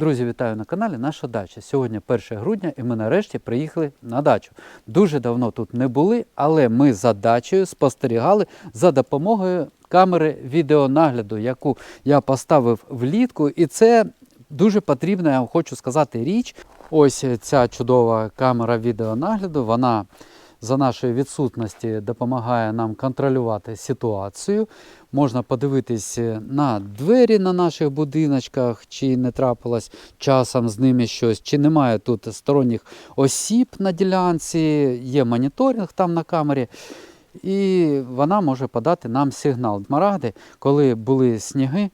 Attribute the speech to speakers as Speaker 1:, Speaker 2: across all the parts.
Speaker 1: Друзі, вітаю на каналі Наша дача. Сьогодні 1 грудня і ми нарешті приїхали на дачу. Дуже давно тут не були, але ми за дачею спостерігали за допомогою камери відеонагляду, яку я поставив влітку. І це дуже потрібна, я вам хочу сказати, річ. Ось ця чудова камера відеонагляду. Вона за нашої відсутності допомагає нам контролювати ситуацію. Можна подивитись на двері на наших будиночках, чи не трапилось часом з ними щось, чи немає тут сторонніх осіб на ділянці, є моніторинг там на камері. І вона може подати нам сигнал. Смарагди, коли були сніги, е,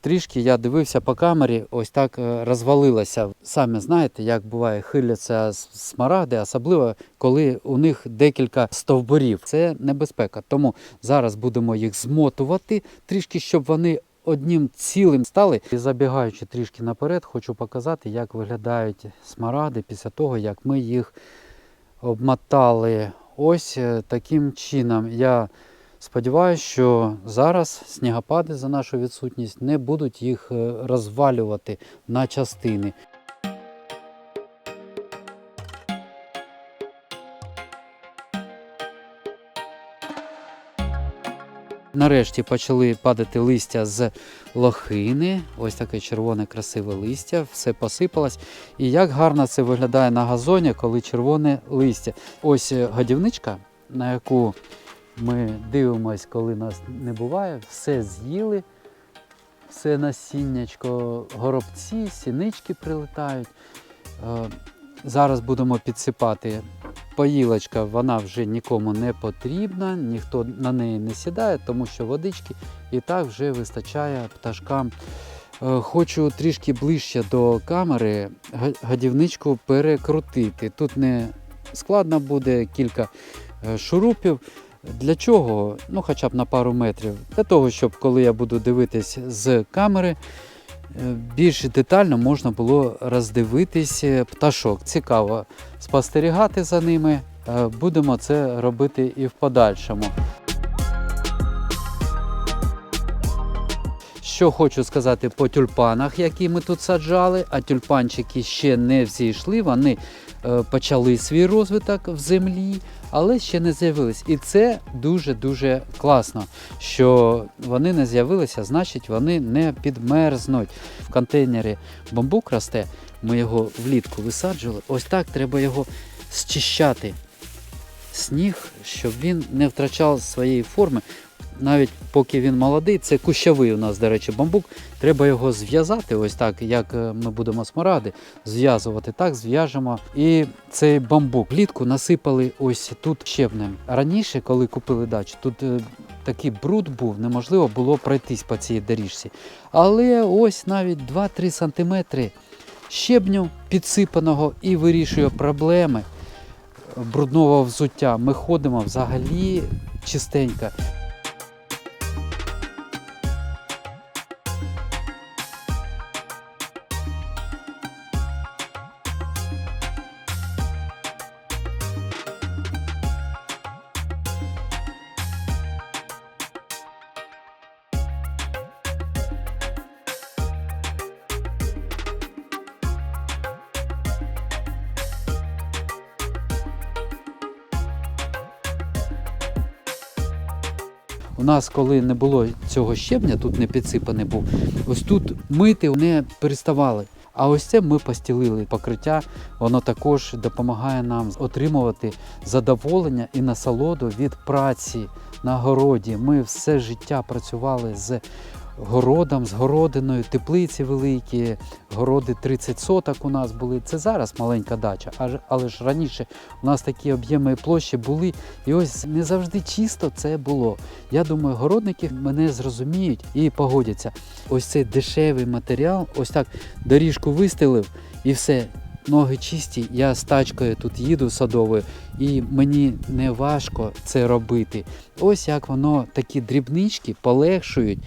Speaker 1: трішки я дивився по камері, ось так е, розвалилася. Самі знаєте, як буває, хиляться с- смарагди, особливо коли у них декілька стовбурів. Це небезпека. Тому зараз будемо їх змотувати трішки, щоб вони одним цілим стали. І забігаючи трішки наперед, хочу показати, як виглядають смарагди після того, як ми їх обмотали. Ось е, таким чином. Я сподіваюся, що зараз снігопади за нашу відсутність не будуть їх е, розвалювати на частини. Нарешті почали падати листя з лохини. Ось таке червоне красиве листя, все посипалось. І як гарно це виглядає на газоні, коли червоне листя. Ось е, годівничка, на яку ми дивимося, коли нас не буває, все з'їли, все насіннячко, горобці, сінички прилетають. Е, Зараз будемо підсипати поїлочка, вона вже нікому не потрібна, ніхто на неї не сідає, тому що водички і так вже вистачає пташкам. Е, Хочу трішки ближче до камери га- гадівничку перекрутити. Тут не складно буде кілька е, шурупів. Для чого? Ну, хоча б на пару метрів. Для того, щоб коли я буду дивитись з камери, е, більш детально можна було роздивитись е, пташок. Цікаво спостерігати за ними. Е, Будемо це робити і в подальшому. Що хочу сказати по тюльпанах, які ми тут саджали, а тюльпанчики ще не взійшли, вони почали свій розвиток в землі, але ще не з'явились. І це дуже-дуже класно, що вони не з'явилися, значить вони не підмерзнуть. В контейнері бамбук росте, ми його влітку висаджували. Ось так треба його зчищати. Сніг, щоб він не втрачав своєї форми. Навіть поки він молодий, це кущовий у нас, до речі, бамбук. Треба його зв'язати, ось так, як е, ми будемо смаради, зв'язувати так, зв'яжемо. І цей бамбук влітку насипали ось тут щебнем. Раніше, коли купили дачу, тут е, такий бруд був, неможливо було пройтись по цій доріжці. Але ось навіть 2-3 сантиметри щебню підсипаного і вирішує проблеми брудного взуття. Ми ходимо взагалі чистенько. У нас, коли не було цього щебня, тут не підсипаний був, ось тут мити не переставали. А ось це ми постілили покриття, воно також допомагає нам отримувати задоволення і насолоду від праці на городі. Ми все життя працювали з городом, з городиною, теплиці великі, городи 30 соток у нас були. Це зараз маленька дача, але ж раніше у нас такі об'єми площі були. І ось не завжди чисто це було. Я думаю, городники мене зрозуміють і погодяться. Ось цей дешевий матеріал, ось так доріжку вистелив і все. Ноги чисті, я з тачкою тут їду садовою, і мені не важко це робити. Ось як воно такі дрібнички полегшують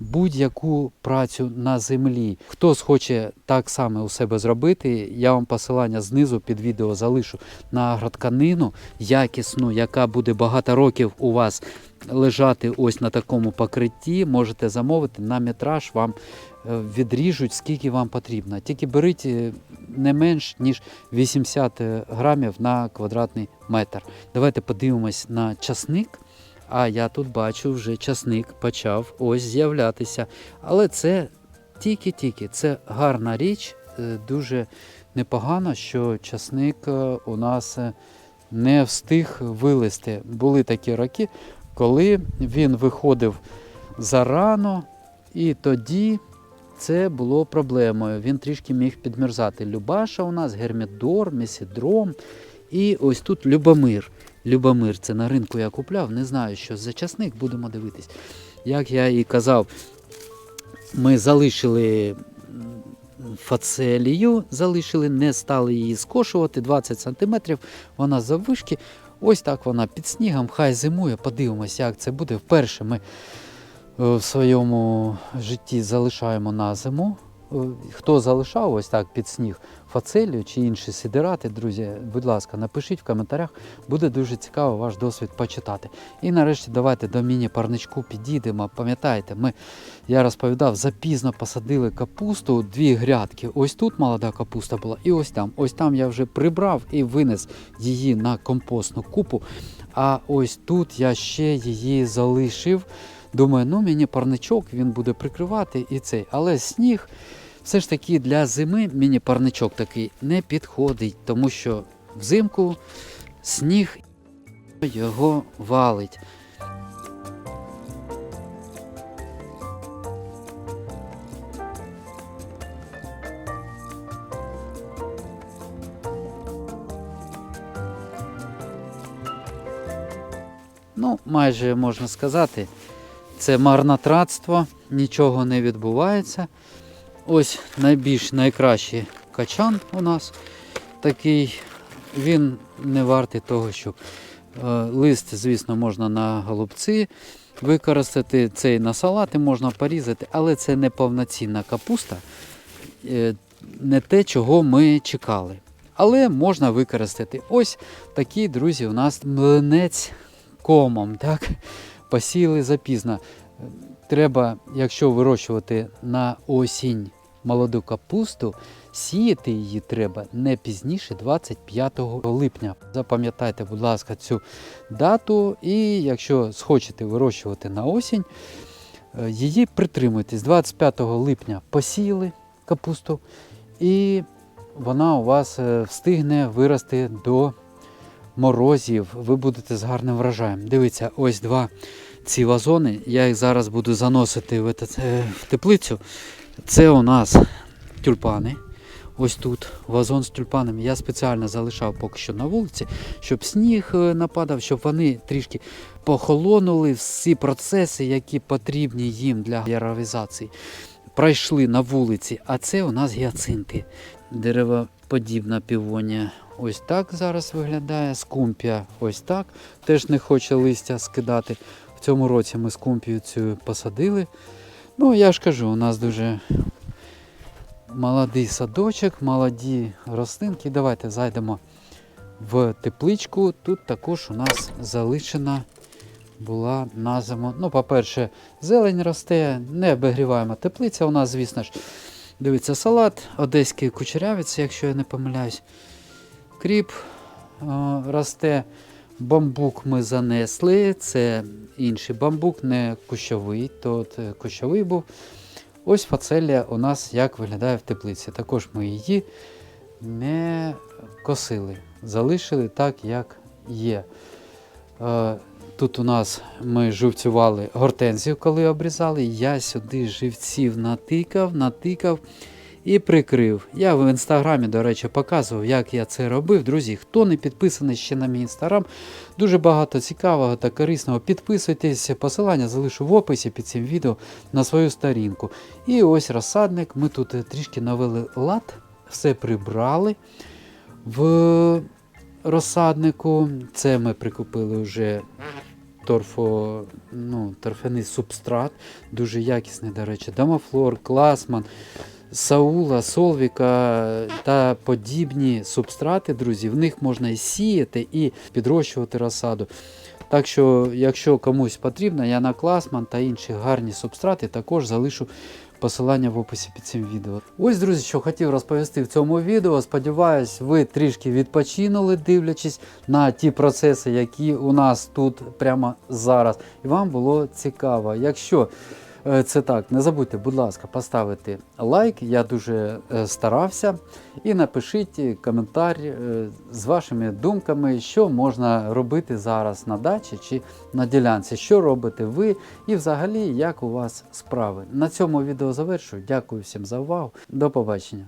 Speaker 1: будь-яку працю на землі. Хто схоче так само у себе зробити, я вам посилання знизу під відео залишу на агротканину якісну, яка буде багато років у вас лежати ось на такому покритті. Можете замовити на метраж, вам е, відріжуть, скільки вам потрібно. Тільки беріть е, не менш ніж 80 грамів на квадратний метр. Давайте подивимось на часник. А я тут бачу, вже часник почав ось з'являтися. Але це тільки-тільки, це гарна річ, е, дуже непогано, що часник е, у нас е, не встиг вилезти. Були такі роки, коли він виходив зарано, і тоді це було проблемою. Він трішки міг підмерзати. Любаша у нас, гермідор, месідром. І ось тут Любомир. Любомир, це на ринку я купляв, не знаю, що за часник, будемо дивитись. Як я і казав, ми залишили фацелію, залишили, не стали її скошувати 20 см, вона заввишки. Ось так вона під снігом, хай зимує, подивимося, як це буде. Вперше ми е, в своєму житті залишаємо на зиму. Хто залишав ось так під сніг фацелію чи інші сидирати, друзі, будь ласка, напишіть в коментарях, буде дуже цікаво ваш досвід почитати. І нарешті давайте до міні-парничку підійдемо. Пам'ятаєте, ми, я розповідав, запізно посадили капусту, дві грядки. Ось тут молода капуста була, і ось там. Ось там я вже прибрав і винес її на компостну купу. А ось тут я ще її залишив. Думаю, ну мені парничок він буде прикривати і цей. Але сніг все ж таки для зими міні-парничок такий не підходить, тому що взимку сніг його валить. Ну, майже можна сказати, це марнотратство, нічого не відбувається. Ось найбільш найкращий качан у нас такий. Він не вартий того, щоб е, лист, звісно, можна на голубці використати, цей на салати можна порізати, але це не повноцінна капуста, е, не те, чого ми чекали. Але можна використати. Ось такий, друзі, у нас млинець комом. Так? Посіяли запізно. Треба, якщо вирощувати на осінь молоду капусту, сіяти її треба не пізніше 25 липня. Запам'ятайте, будь ласка, цю дату, і якщо схочете вирощувати на осінь, е, її притримуйтесь. 25 липня посіяли капусту, і вона у вас е, встигне вирости до морозів. Ви будете з гарним врожаєм. Дивіться, ось два ці вазони. Я їх зараз буду заносити в, е, в теплицю. Це у нас тюльпани. Ось тут вазон з тюльпанами. Я спеціально залишав поки що на вулиці, щоб сніг е, нападав, щоб вони трішки похолонули всі процеси, які потрібні їм для яровізації. Пройшли на вулиці, а це у нас гіацинти. Деревоподібна півонія ось так зараз виглядає. Скумпія ось так. Теж не хоче листя скидати. В цьому році ми скумпію цю посадили. Ну, я ж кажу, у нас дуже молодий садочок, молоді рослинки. Давайте зайдемо в тепличку. Тут також у нас залишена була на зиму. Ну, по-перше, зелень росте, не обігріваємо теплиця. У нас, звісно ж, дивіться, салат, одеський кучерявець, якщо я не помиляюсь. Кріп росте. Бамбук ми занесли, це інший бамбук, не кущовий, тут е, кущовий був. Ось фацелія у нас як виглядає в теплиці. Також ми її не косили, залишили так, як є. Е, Тут у нас ми живцювали гортензію, коли обрізали. Я сюди живців натикав, натикав і прикрив. Я в інстаграмі, до речі, показував, як я це робив. Друзі, хто не підписаний ще на мій інстаграм, дуже багато цікавого та корисного. Підписуйтесь, посилання залишу в описі під цим відео на свою сторінку. І ось розсадник. Ми тут трішки навели лад, все прибрали в розсаднику. Це ми прикупили вже торфо, ну, торфяний субстрат, дуже якісний, до речі, Дамафлор, Класман. Саула, Солвіка та подібні субстрати, друзі, в них можна і сіяти, і підрощувати розсаду. Так що, якщо комусь потрібно, я на Класман та інші гарні субстрати також залишу Посилання в описі під цим відео. Ось, друзі, що хотів розповісти в цьому відео. Сподіваюсь, ви трішки відпочинули, дивлячись на ті процеси, які у нас тут прямо зараз. І вам було цікаво. Якщо це так, не забудьте, будь ласка, поставити лайк. Я дуже е, старався. І напишіть коментар е, з вашими думками, що можна робити зараз на дачі чи на ділянці, що робите ви і взагалі як у вас справи. На цьому відео завершую. Дякую всім за увагу. До побачення.